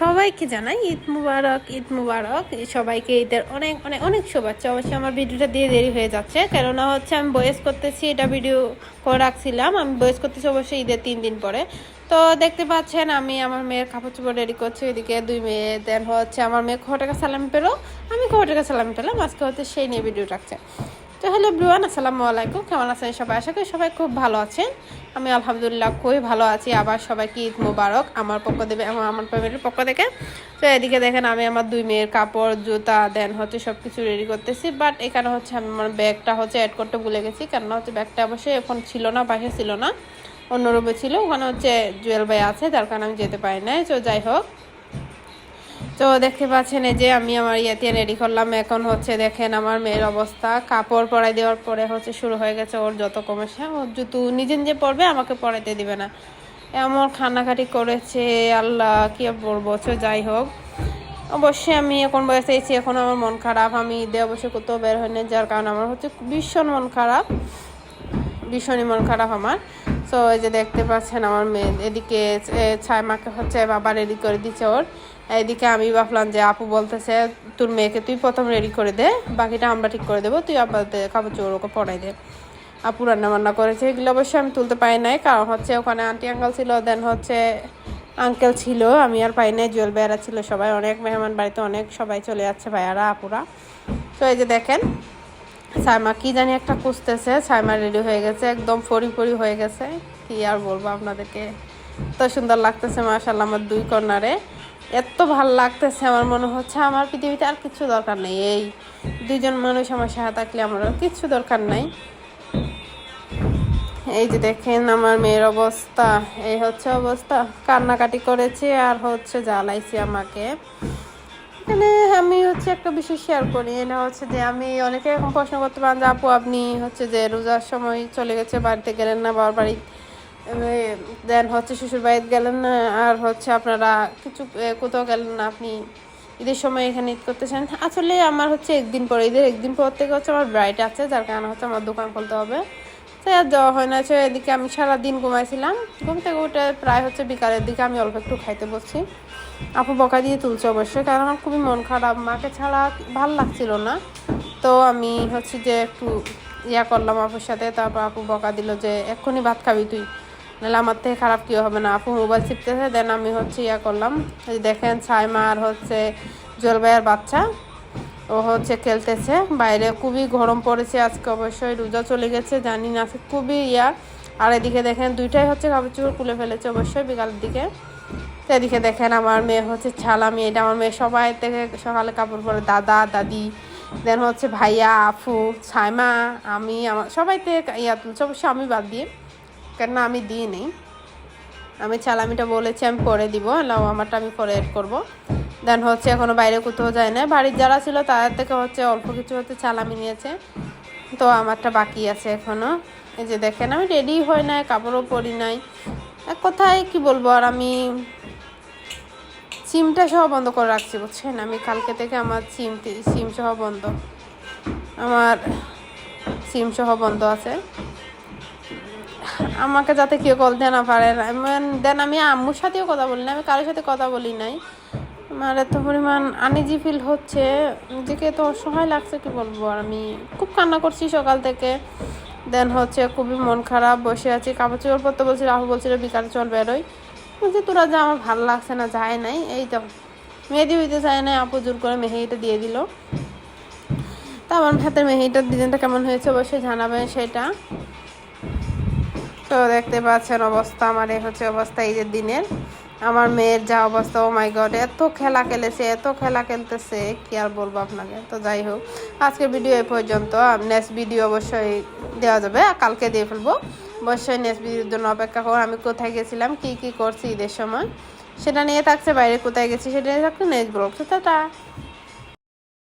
সবাইকে জানাই ঈদ মুবারক ঈদ মুবারক। সবাইকে ঈদের অনেক অনেক অনেক শুভেচ্ছা। অবশ্যই আমার ভিডিওটা দিয়ে দেরি হয়ে যাচ্ছে। কেননা হচ্ছে আমি বয়েস করতেছি, এটা ভিডিও করে রাখছিলাম। আমি বয়েস করতেছি অবশ্যই ঈদের তিন দিন পরে। তো দেখতে পাচ্ছেন, আমি আমার মেয়ের কাপড় চোপড় রেডি করছি। এদিকে দুই মেয়ে দেন হচ্ছে আমার মেয়ে খো টাকা সালাম পেল। আমি খো টাকা সালাম পেলাম। আজকে হচ্ছে সেই নিয়ে ভিডিও রাখছে। তো হ্যালো ব্রুয়ান আসসালামু আলাইকুম। কেমন আছেন সবাই? আশা করি সবাই খুব ভালো আছেন। আমি আলহামদুলিল্লাহ খুবই ভালো আছি। আবার সবাইকে ঈদ মুবারক আমার পক্ষ দেবে আমার আমার ফ্যামিলির পক্ষ থেকে। তো এদিকে দেখেন, আমি আমার দুই মেয়ের কাপড়, জুতা, দেন হচ্ছে সব কিছু রেডি করতেছি। বাট এখানে হচ্ছে আমি আমার ব্যাগটা হচ্ছে অ্যাড করতে ভুলে গেছি। কেননা হচ্ছে ব্যাগটা অবশ্যই এখন ছিল না বাসে ছিল না। অন্য রুমে ছিল। ওখানে হচ্ছে জুয়েল ভাই আছে, যার কারণে আমি যেতে পারি নাই। তো যাই হোক তো দেখতে পাচ্ছেন এই যে আমি আমার ইয়েতে রেডি করলাম। এখন হচ্ছে দেখেন আমার মেয়ের অবস্থা। কাপড় পরাই দেওয়ার পরে হচ্ছে শুরু হয়ে গেছে ওর যত কমেছে। ওর জুতু নিজে নিজে পরবে, আমাকে পরাইতে দিবে না। এমন খানাখাটি করেছে, আল্লাহ, কি বলব যাই হোক। অবশ্যই আমি এখন বয়সে এসেছি এখন আমার মন খারাপ। আমি ঈদে অবশ্যই কোথাও বের হয়নি যার কারণে আমার হচ্ছে ভীষণ মন খারাপ। ভীষণই মন খারাপ আমার। তো এই যে দেখতে পাচ্ছেন আমার মেয়ে, এদিকে ছায় মাকে হচ্ছে বাবা রেডি করে দিচ্ছে ওর। এদিকে আমি ভাবলাম যে আপু বলতেছে, তোর মেয়েকে তুই প্রথম রেডি করে দে, বাকিটা আমরা ঠিক করে দেবো, তুই আপাতত কাপড় চোর ওকে পড়াই দে। আপু রান্না বান্না করেছে, এগুলো অবশ্যই আমি তুলতে পারি নাই, কারণ হচ্ছে ওখানে আন্টি আঙ্কাল ছিল দেন হচ্ছে আঙ্কেল ছিল, আমি আর পাই নাই, জুয়েল ভাইয়ারা ছিল সবাই, অনেক মেহমান বাড়িতে অনেক সবাই চলে যাচ্ছে ভাইয়ারা, আপুরা। তো এই যে দেখেন সাইমা কি জানি একটা খুঁজতেছে, সাইমা রেডি হয়ে গেছে, একদম ফরি হয়ে গেছে। কি আর বলব আপনাদেরকে? এত সুন্দর লাগতেছে মাশাল্লাহ আমার দুই কর্নারে এত ভালো লাগতেছে, আমার মনে হচ্ছে আমার পৃথিবীতে আর কিছু দরকার নেই। এই দুইজন মানুষ আমার সাথে থাকলে আমার আর কিছু দরকার নাই। এই যে দেখেন আমার মেয়ের অবস্থা, এই হচ্ছে অবস্থা। কান্নাকাটি করেছে আর হচ্ছে জ্বালাইছে আমাকে। এখানে আমি হচ্ছে একটা বিষয় শেয়ার করি। এটা হচ্ছে যে আমি অনেকে এখন প্রশ্ন করতে পারেন যে, আপু, আপনি হচ্ছে যে রোজার সময় চলে গেছে, বাড়িতে গেলেন না, বাবার বাড়ি দেন হচ্ছে শ্বশুর বাড়িতে গেলেন না, আর হচ্ছে আপনারা কিছু কোথাও গেলেন না, আপনি ঈদের সময় এখানে ঈদ করতেছেন? আসলে আমার হচ্ছে একদিন পরে, ঈদের একদিন পর থেকে হচ্ছে আমার ব্রাইট আছে, যার কারণে হচ্ছে আমার দোকান খুলতে হবে। তাই আর যাওয়া হয় না, তো এদিকে আমি সারাদিন ঘুমাইছিলাম। ঘুম থেকে উঠে প্রায় হচ্ছে বিকালের দিকে আমি অল্প একটু খাইতে বসছি। আপু বকা দিয়ে তুলছে অবশ্যই, কারণ আমার খুবই মন খারাপ। মাকে ছাড়া ভালো লাগছিল না। তো আমি হচ্ছে যে একটু ইয়া করলাম আপুর সাথে, তারপর আপু বকা দিল যে, এক্ষুনি ভাত খাবি তুই, নাহলে আমার থেকে খারাপ কেউ হবে না? আপু মোবাইল চিপতেছে দেন আমি হচ্ছে ইয়া করলাম। দেখেন ছাইমা আর হচ্ছে জলবাইয়ের বাচ্চা। ও হচ্ছে খেলতেছে। বাইরে খুবই গরম পড়েছে, আজকে অবশ্যই রোজা চলে গেছে, জানি না খুবই ইয়া। আর এদিকে দেখেন, দুইটাই হচ্ছে কাপড় চোপড় খুলে ফেলেছে অবশ্যই বিকালের দিকে। এদিকে দেখেন, আমার মেয়ে হচ্ছে ছালামি এটা আমার মেয়ে সবাই থেকে সকালে কাপড় পরে, দাদা, দাদি, দেন হচ্ছে ভাইয়া আফু ছাইমা আমি, আমার সবাই থেকে ইয়া তুলছে অবশ্যই আমি বাদ দিয়ে, কেননা আমি দিই নেই আমি ছালামিটা বলেছি, আমি পরে দিব লাও, আমারটা আমি পরে এড করব। দেন হচ্ছে এখনও বাইরে কোথাও যায় না বাড়ির যারা ছিল তাদের থেকে হচ্ছে অল্প কিছু হচ্ছে চালামি নিয়েছে। তো আমারটা বাকি আছে এখনও। এই যে দেখেন, আমি রেডি হই নাই, কাপড়ও পরি নাই। এক কথায় কি বলব, আর আমি সিমটা সহ বন্ধ করে রাখছি, বুঝছেন? আমি কালকে থেকে আমার সিম সিম সহ বন্ধ। আমার সিম সহ বন্ধ আছে। আমাকে যাতে কেউ কল দেয় না পারে দেন আমি আম্মুর সাথেও কথা বলি না আমি কারোর সাথে কথা বলি নাই। আমার এত পরিমাণ আনিজি ফিল হচ্ছে, নিজেকে তো অসহায় লাগছে কি বলব? আর আমি খুব কান্না করছি সকাল থেকে। দেন হচ্ছে খুবই মন খারাপ, বসে আছি, কাপড় চোপড় পরতে বলছি, রাহু বলছিল, বিকালে, চল বেরোই। বলছি, তোরা যা, আমার ভালো লাগছে না, যায় নাই। এই তো, মেহেদি হইতে চায় নাই, আপু জোর করে মেহেদিটা দিয়ে দিল। তা আমার হাতের মেহেদিটার ডিজাইনটা কেমন হয়েছে অবশ্যই জানাবেন সেটা। তো দেখতে পাচ্ছেন অবস্থা, আমার এই হচ্ছে অবস্থা, ঈদের দিনের। আমার মেয়ের যা অবস্থা ও মাই গড এত খেলা খেলেছে, এত খেলা খেলতেছে, কি আর বলব আপনাকে? তো যাই হোক, আজকের ভিডিও এই পর্যন্ত নেক্সট ভিডিও অবশ্যই দেওয়া যাবে কালকে দিয়ে ফেলব। অবশ্যই নেক্সট ভিডিওর জন্য অপেক্ষা করুন আমি কোথায় গেছিলাম, কি কি করছি ঈদের সময়, সেটা নিয়ে থাকছে, বাইরে কোথায় গেছি, সেটা নিয়ে থাকছে নেক্সট ব্লগ তো টাটা।